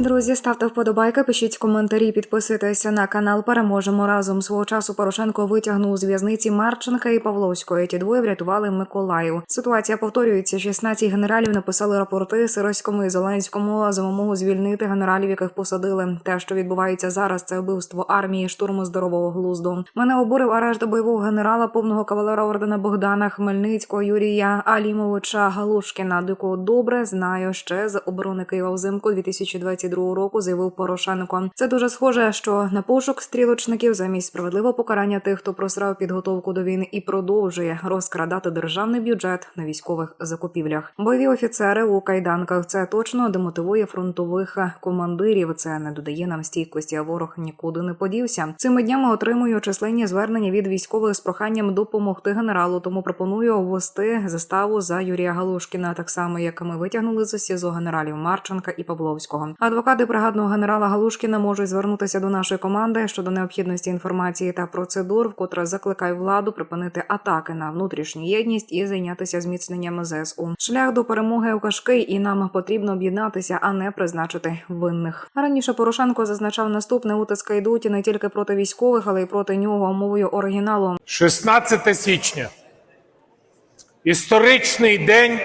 Друзі, ставте вподобайки, пишіть коментарі, підписуйтеся на канал. Переможемо разом. Свого часу Порошенко витягнув з в'язниці Марченка і Павловської. Ті двоє врятували Миколаїв. Ситуація повторюється. 16 генералів написали рапорти Сироському і Зеленському за вимогу звільнити генералів, яких посадили. Те, що відбувається зараз, це вбивство армії, штурму здорового глузду. Мене обурив арешт бойового генерала, повного кавалера ордена Богдана Хмельницького Юрія Алімовича Галушкіна, до якого добре знаю ще з оборони Києва взимку 2022 року. Заявив Порошенко. Це дуже схоже, що на пошук стрілочників замість справедливого покарання тих, хто просрав підготовку до війни і продовжує розкрадати державний бюджет на військових закупівлях. Бойові офіцери у кайданках це точно демотивує фронтових командирів. Це не додає нам стійкості, а ворог нікуди не подівся. Цими днями отримую численні звернення від військових з проханням допомогти генералу. Тому пропоную ввести заставу за Юрія Галушкіна, так само як ми витягнули з СІЗО генералів Марченка і Павловського. Адвокати бригадного генерала Галушкіна можуть звернутися до нашої команди щодо необхідності інформації та процедур, вкотре закликає владу припинити атаки на внутрішню єдність і зайнятися зміцненням ЗСУ. Шлях до перемоги важкий, і нам потрібно об'єднатися, а не призначити винних. Раніше Порошенко зазначав наступне утиски йдуть не тільки проти військових, але й проти нього мовою оригіналу. 16 січня. Історичний день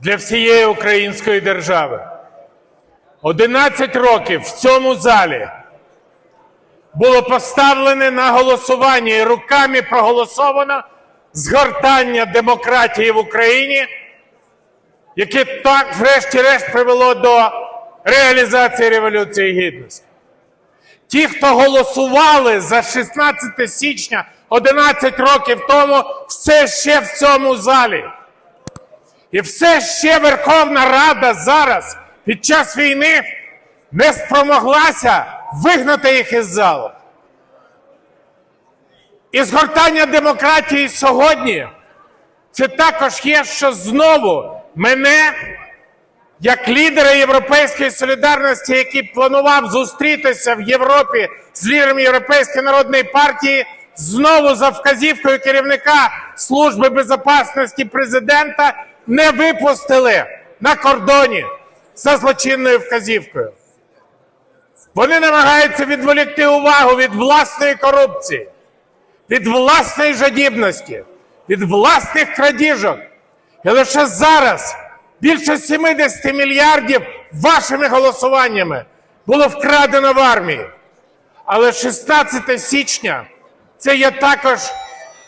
для всієї української держави. 11 років в цьому залі було поставлене на голосування і руками проголосовано згортання демократії в Україні, яке так, врешті-решт, привело до реалізації Революції Гідності. Ті, хто голосували за 16 січня 11 років тому, все ще в цьому залі. І все ще Верховна Рада зараз під час війни не спромоглася вигнати їх із залу. І згортання демократії сьогодні це також є, що знову мене як лідера Європейської солідарності, який планував зустрітися в Європі з лідером Європейської народної партії, знову за вказівкою керівника Служби безпечності президента не випустили на кордоні за злочинною вказівкою. Вони намагаються відволікти увагу від власної корупції, від власної жадібності, від власних крадіжок. І лише зараз більше 70 мільярдів вашими голосуваннями було вкрадено в армії. Але 16 січня це є також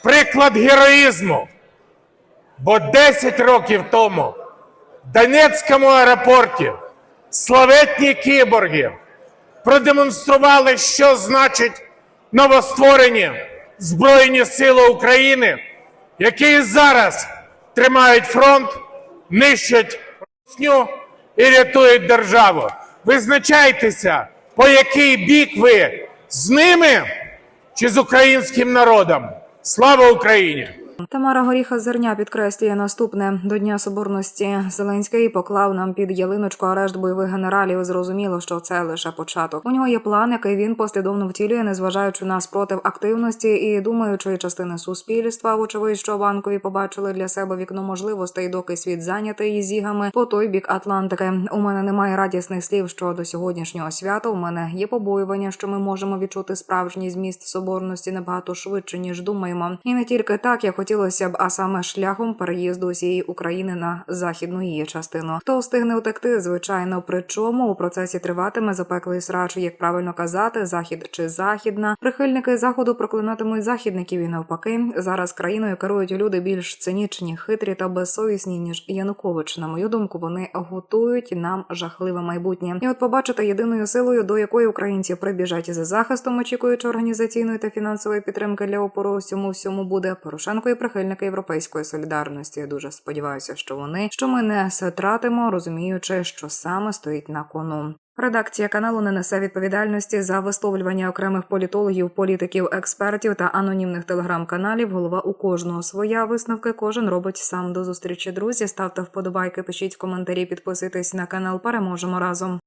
приклад героїзму. Бо 10 років тому Донецькому аеропорті славетні кіборги продемонстрували, що значить новостворені Збройні Сили України, які зараз тримають фронт, нищать русню і рятують державу. Визначайтеся, по який бік ви з ними чи з українським народом. Слава Україні! Тамара Горіха Зерня підкреслює наступне до Дня Соборності. Зеленський поклав нам під ялиночку арешт бойових генералів. Зрозуміло, що це лише початок. У нього є план, який він послідовно втілює, незважаючи на спротив активності і думаючої частини суспільства. Вочевидь, що банкові побачили для себе вікно можливостей, доки світ зайнятий зігами по той бік Атлантики. У мене немає радісних слів щодо сьогоднішнього свята. У мене є побоювання, що ми можемо відчути справжній зміст соборності набагато швидше ніж думаємо. І не тільки так, я хотілося б, а саме шляхом переїзду усієї України на західну її частину. Хто встигне утекти, звичайно, причому у процесі триватиме запеклий срач, як правильно казати, захід чи західна. Прихильники заходу проклинатимуть західників і навпаки. Зараз країною керують люди більш цинічні, хитрі та безсовісні ніж Янукович. На мою думку, вони готують нам жахливе майбутнє. І от побачите єдиною силою, до якої українці прибіжать за захистом, очікуючи організаційної та фінансової підтримки для опору усьому всьому буде Порошенко і прихильники європейської солідарності. Дуже сподіваюся, що вони що ми не втратимо, розуміючи, що саме стоїть на кону. Редакція каналу не несе відповідальності за висловлювання окремих політологів, політиків, експертів та анонімних телеграм-каналів. Голова у кожного своя висновки. Кожен робить сам до зустрічі. Друзі, ставте вподобайки, пишіть коментарі, підписуйтесь на канал. Переможемо разом.